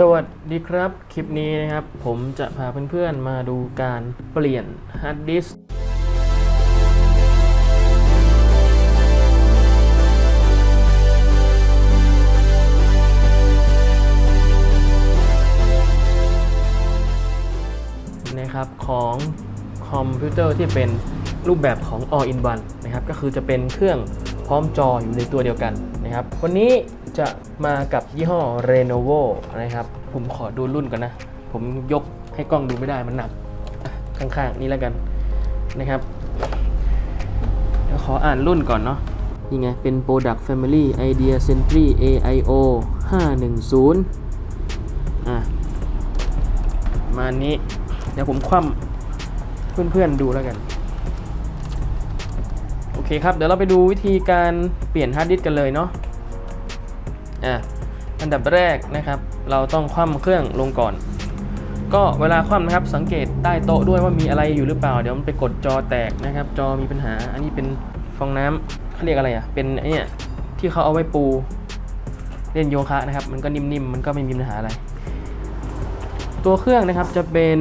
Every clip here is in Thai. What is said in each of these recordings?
สวัสดีครับ คลิปนี้นะครับ ผมจะพาเพื่อนๆมาดูการเปลี่ยนฮาร์ดดิสก์นะครับของคอมพิวเตอร์ที่เป็นรูปแบบของ all in one นะครับ ก็คือจะเป็นเครื่องพร้อมจออยู่ในตัวเดียวกันนะครับ วันนี้ จะมากับยี่ห้อ Lenovo นะครับ ผมขอดูรุ่นก่อนนะ ผมยกให้กล้องดูไม่ได้มันหนักข้างๆ นี้แล้วกันนะครับเดี๋ยวขออ่านรุ่นก่อนเนาะนี่ไง เป็น Product Family Idea Century AIO 510 อะประมานี้ เดี๋ยวผมคว่ำเพื่อนๆดูแล้วกัน โอเคครับ เดี๋ยวเราไปดูวิธีการเปลี่ยนฮาร์ดดิสก์กันเลยเนาะ อะอันดับแรกนะครับ เราต้องคว่ำเครื่องลงก่อน ก็เวลาคว่ำนะครับ สังเกตใต้โต๊ะด้วยว่ามีอะไรอยู่หรือเปล่า เดี๋ยวมันไปกดจอแตกนะครับ จอมีปัญหา อันนี้เป็นฟองน้ำเขาเรียกอะไรอะ เป็นไอ้นี่ที่เขาเอาไว้ปูเล่นโยคะนะครับ มันก็นิ่มๆ มันก็ไม่มีปัญหาอะไร ตัวเครื่องนะครับจะเป็น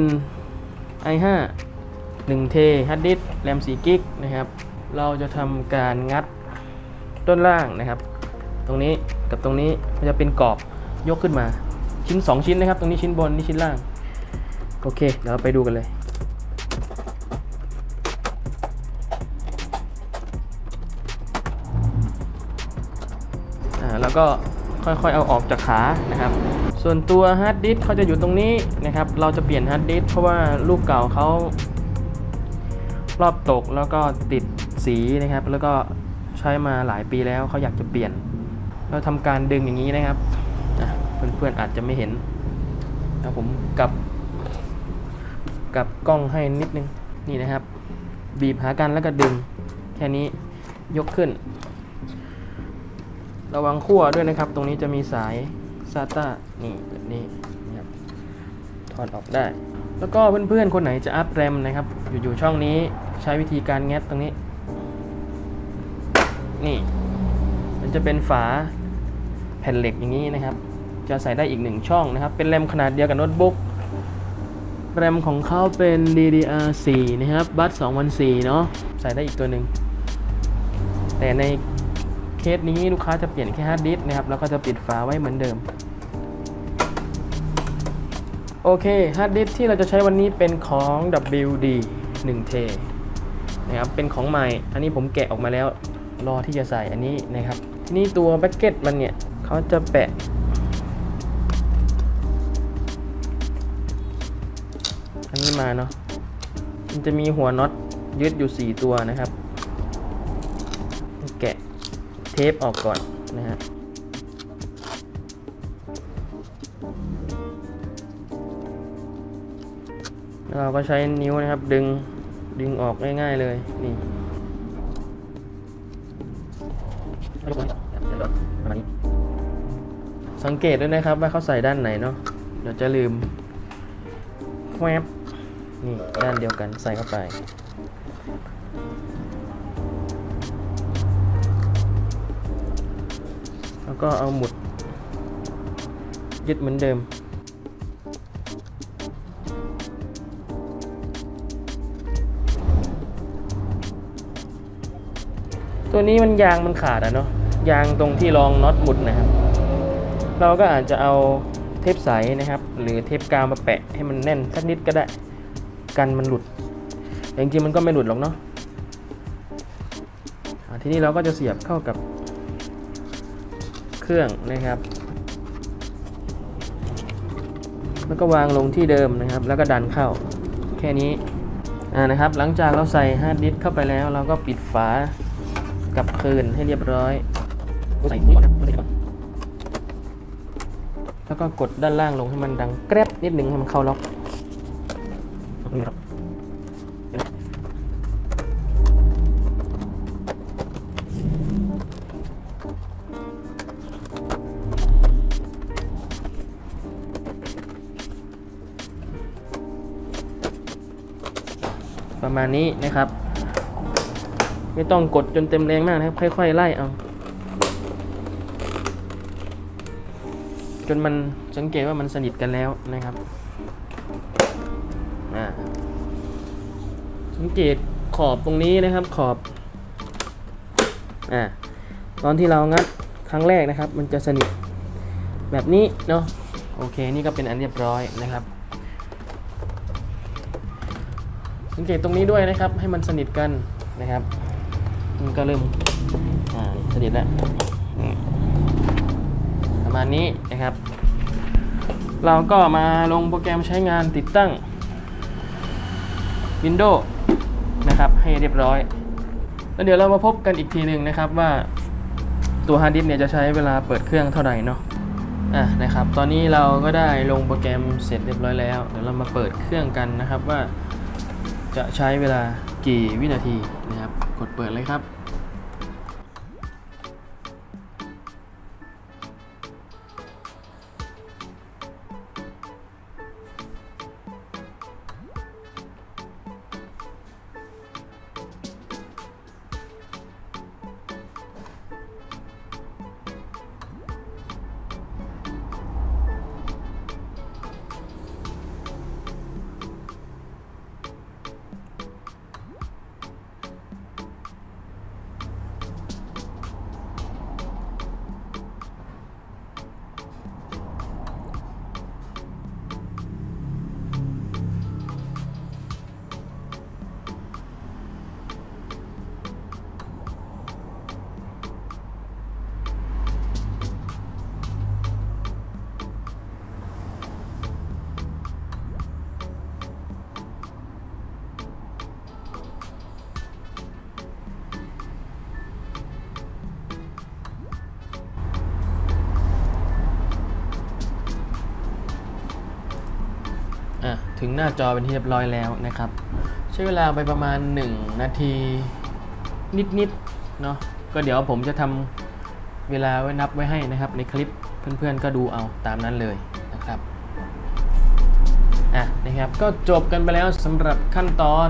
i5 1 t ฮาร์ดดิสก์แรม4กิกนะครับ เราจะทำการงัดต้นล่างนะครับ ตรงนี้ กับตรงนี้มันจะเป็นกรอบยกขึ้นมา ชิ้น 2 ชิ้นนะครับ ตรงนี้ชิ้นบนนี่ชิ้นล่าง โอเคเดี๋ยวเราไปดูกันเลย อ่าแล้วก็ค่อยๆเอาออกจากขานะครับ ส่วนตัวฮาร์ดดิสก์เขาจะอยู่ตรงนี้นะครับ เราจะเปลี่ยนฮาร์ดดิสก์เพราะว่าลูกเก่าเขารอบตกแล้วก็ติดสีนะครับ แล้วก็ใช้มาหลายปีแล้วเขาอยากจะเปลี่ยน เราทำการดึงอย่างนี้นะครับเพื่อนๆอาจจะไม่เห็นแต่ผมกลับกลับกล้องให้นิดนึงนี่นะครับ บีบหากันแล้วก็ดึง แค่นี้ยกขึ้น ระวังขั้วด้วยนะครับ ตรงนี้จะมีสาย SATA นี่แบบนี้นะครับถอดออกได้ แล้วก็เพื่อนๆ คนไหนจะอัพแรมนะครับ อยู่ๆช่องนี้ใช้วิธีการแงะตรงนี้ นี่ จะเป็นฝาแผ่นเหล็กอย่างนี้นะครับ จะใส่ได้อีกหนึ่งช่องนะครับ เป็นแรมขนาดเดียวกับโน้ตบุ๊กแรมของเขาเป็น DDR4 นะครับบัส2004เนาะใส่ได้อีกตัวหนึ่งแต่ในเคสนี้ลูกค้าจะเปลี่ยนแค่ฮาร์ดดิสก์นะครับ แล้วก็จะปิดฝาไว้เหมือนเดิม โอเคฮาร์ดดิสก์ที่เราจะใช้วันนี้เป็นของ WD 1 t นะครับ เป็นของใหม่ อันนี้ผมแกะออกมาแล้ว รอที่จะใส่อันนี้นะครับ นี้ตัวแบ็กเก็ตมันเนี่ยเขาจะแปะ อันนี้มาเนาะ มันจะมีหัวน็อตยึดอยู่ 4 ตัวนะครับ แกะเทปออกก่อนนะฮะเราก็ใช้นิ้วนะครับดึงดึงออกง่ายๆเลยนี่ สังเกตด้วยนะครับว่าเขาใส่ด้านไหนเนาะ เดี๋ยวจะลืมแวบนี่ด้านเดียวกันใส่เข้าไป แล้วก็เอาหมุดยึดเหมือนเดิม ตัวนี้มันยางมันขาดอะเนาะยางตรงที่รองน็อตหมุดนะครับ เราก็อาจจะเอาเทปใสนะครับ หรือเทปกาวมาแปะให้มันแน่นสักนิดก็ได้ กันมันหลุดแต่จริงๆมันก็ไม่หลุดหรอกเนาะทีนี้เราก็จะเสียบเข้ากับเครื่องนะครับ แล้วก็วางลงที่เดิมนะครับ แล้วก็ดันเข้า แค่นี้นะครับ หลังจากเราใส่ฮาร์ดดิสเข้าไปแล้ว เราก็ปิดฝา กลับคืนให้เรียบร้อยใส่ก่อนนะแล้วก็กดด้านล่างลงให้มันดังแกรบนิดนึงให้มันเข้าล็อกนี่ครับประมาณนี้นะครับ ไม่ต้องกดจนเต็มแรงมากนะครับ ค่อย ๆ ไล่เอาจนมันสังเกตว่ามันสนิทกันแล้วนะครับอ่าสังเกตขอบตรงนี้นะครับขอบอ่าตอนที่เรางัดครั้งแรกนะครับ มันจะสนิทแบบนี้เนาะโอเคนี่ก็เป็นอันเรียบร้อยนะครับ สังเกตตรงนี้ด้วยนะครับ ให้มันสนิทกันนะครับ มันก็เริ่มอ่าสนิทแล้วประมาณนี้นะครับ เราก็มาลงโปรแกรมใช้งานติดตั้ง Windows นะครับ ให้เรียบร้อย แล้วเดี๋ยวเรามาพบกันอีกทีหนึ่งนะครับว่าตัวฮาร์ดดิสเนี่ยจะใช้เวลาเปิดเครื่องเท่าไหร่เนาะอะนะครับ ตอนนี้เราก็ได้ลงโปรแกรมเสร็จเรียบร้อยแล้ว เดี๋ยวเรามาเปิดเครื่องกันนะครับว่าจะใช้เวลากี่วินาทีนะครับ ดเปิดเลยครับ ถึงหน้าจอเป็นที่เรียบร้อยแล้วนะครับ ใช้เวลาไปประมาณ 1 นาทีนิดๆเนาะก็เดี๋ยวผมจะทำเวลาไว้นับไว้ให้นะครับ ในคลิปเพื่อนๆก็ดูเอาตามนั้นเลยนะครับอะนะครับก็จบกันไปแล้วสำหรับขั้นตอน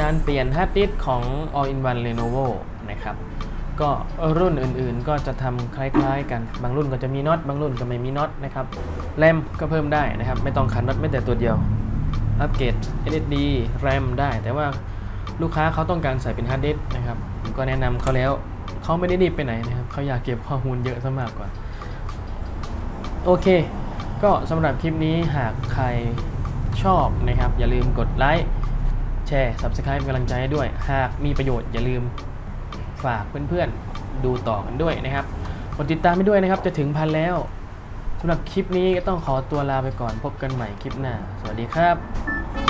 การเปลี่ยนฮาร์ดดิสก์ของ All in One Lenovo นะครับ ก็รุ่นอื่นๆก็จะทำคล้ายๆ กัน บางรุ่นก็จะมีน็อต บางรุ่นก็ไม่มีน็อตนะครับแรมก็เพิ่มได้นะครับ ไม่ต้องขันน็อตไม่แต่ตัวเดียว อัปเกรด SSD แรมได้ แต่ว่าลูกค้าเขาต้องการใส่เป็นฮาร์ดดิสนะครับผมก็แนะนำเขาแล้ว เขาไม่ได้รีบไปไหนนะครับเขาอยากเก็บข้อมูลเยอะซะมากกว่า โอเค ก็สำหรับคลิปนี้หากใครชอบนะครับ อย่าลืมกดไลค์แชร์ Subscribe เป็นกำลังใจให้ด้วย หากมีประโยชน์อย่าลืม ฝากเพื่อนๆดูต่อกันด้วยนะครับกดติดตามไปด้วยนะครับ จะถึงพันแล้วสำหรับคลิปนี้ก็ต้องขอตัวลาไปก่อนพบกันใหม่คลิปหน้า สวัสดีครับ